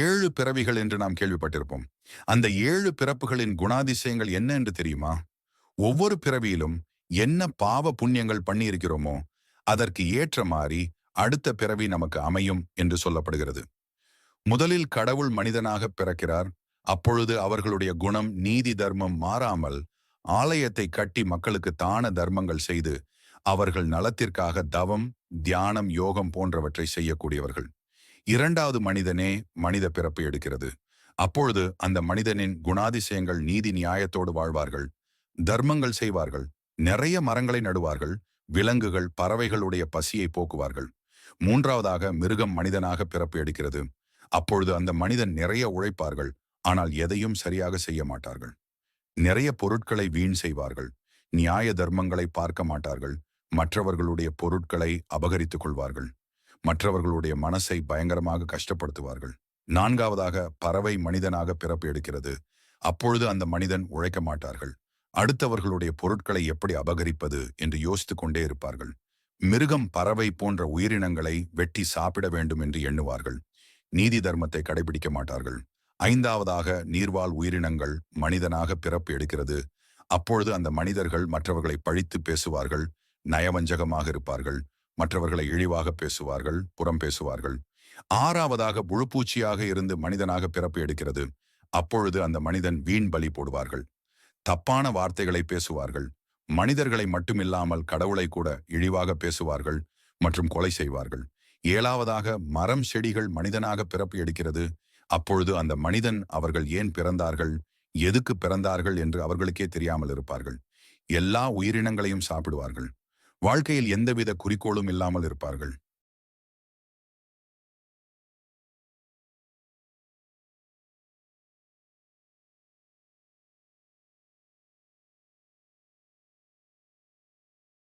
ஏழு பிறவிகள் என்று நாம் கேள்விப்பட்டிருப்போம். அந்த ஏழு பிறப்புகளின் குணாதிசயங்கள் என்ன என்று தெரியுமா? ஒவ்வொரு பிறவியிலும் என்ன பாவ புண்ணியங்கள் பண்ணியிருக்கிறோமோ அதற்கு ஏற்ற மாதிரி அடுத்த பிறவி நமக்கு அமையும் என்று சொல்லப்படுகிறது. முதலில் கடவுள் மனிதனாக பிறக்கிறார். அப்பொழுது அவர்களுடைய குணம் நீதி தர்மம் மாறாமல் ஆலயத்தை கட்டி மக்களுக்கு தான தர்மங்கள் செய்து அவர்கள் நலத்திற்காக தவம் தியானம் யோகம் போன்றவற்றை செய்யக்கூடியவர்கள். இரண்டாவது மனிதனே மனித பிறப்பு எடுக்கிறது. அப்பொழுது அந்த மனிதனின் குணாதிசயங்கள் நீதி நியாயத்தோடு வாழ்வார்கள். தர்மங்கள் செய்வார்கள். நிறைய மரங்களை நடுவார்கள். விலங்குகள் பறவைகளுடைய பசியை போக்குவார்கள். மூன்றாவதாக மிருகம் மனிதனாக பிறப்பு எடுக்கிறது. அப்பொழுது அந்த மனிதன் நிறைய உழைப்பார்கள். ஆனால் எதையும் சரியாக செய்ய மாட்டார்கள். நிறைய பொருட்களை வீண் செய்வார்கள். நியாய தர்மங்களை பார்க்க மாட்டார்கள். மற்றவர்களுடைய பொருட்களை அபகரித்துக் கொள்வார்கள். மற்றவர்களுடைய மனசை பயங்கரமாக கஷ்டப்படுத்துவார்கள். நான்காவதாக பறவை மனிதனாக பிறப்பு எடுக்கிறது. அப்பொழுது அந்த மனிதன் உழைக்க மாட்டார்கள். அடுத்தவர்களுடைய பொருட்களை எப்படி அபகரிப்பது என்று யோசித்துக் கொண்டே இருப்பார்கள். மிருகம் பறவை போன்ற உயிரினங்களை வெட்டி சாப்பிட வேண்டும் என்று எண்ணுவார்கள். நீதி தர்மத்தை கடைபிடிக்க மாட்டார்கள். ஐந்தாவதாக நீர்வாழ் உயிரினங்கள் மனிதனாக பிறப்பு எடுக்கிறது. அப்பொழுது அந்த மனிதர்கள் மற்றவர்களை பழித்து பேசுவார்கள். நயவஞ்சகமாக இருப்பார்கள். மற்றவர்களை இழிவாக பேசுவார்கள் புறம் பேசுவார்கள். ஆறாவதாக புழுப்பூச்சியாக இருந்து மனிதனாக பிறப்பு எடுக்கிறது. அப்பொழுது அந்த மனிதன் வீண் பலி போடுவார்கள். தப்பான வார்த்தைகளை பேசுவார்கள். மனிதர்களை மட்டுமில்லாமல் கடவுளை கூட இழிவாக பேசுவார்கள் மற்றும் கொலை செய்வார்கள். ஏழாவதாக மரம் செடிகள் மனிதனாக பிறப்பு எடுக்கிறது. அப்பொழுது அந்த மனிதன் அவர்கள் ஏன் பிறந்தார்கள் எதுக்கு பிறந்தார்கள் என்று அவர்களுக்கே தெரியாமல் இருப்பார்கள். எல்லா உயிரினங்களையும் சாப்பிடுவார்கள். வாழ்க்கையில் எந்தவித குறிக்கோளும் இல்லாமல் இருப்பார்கள்.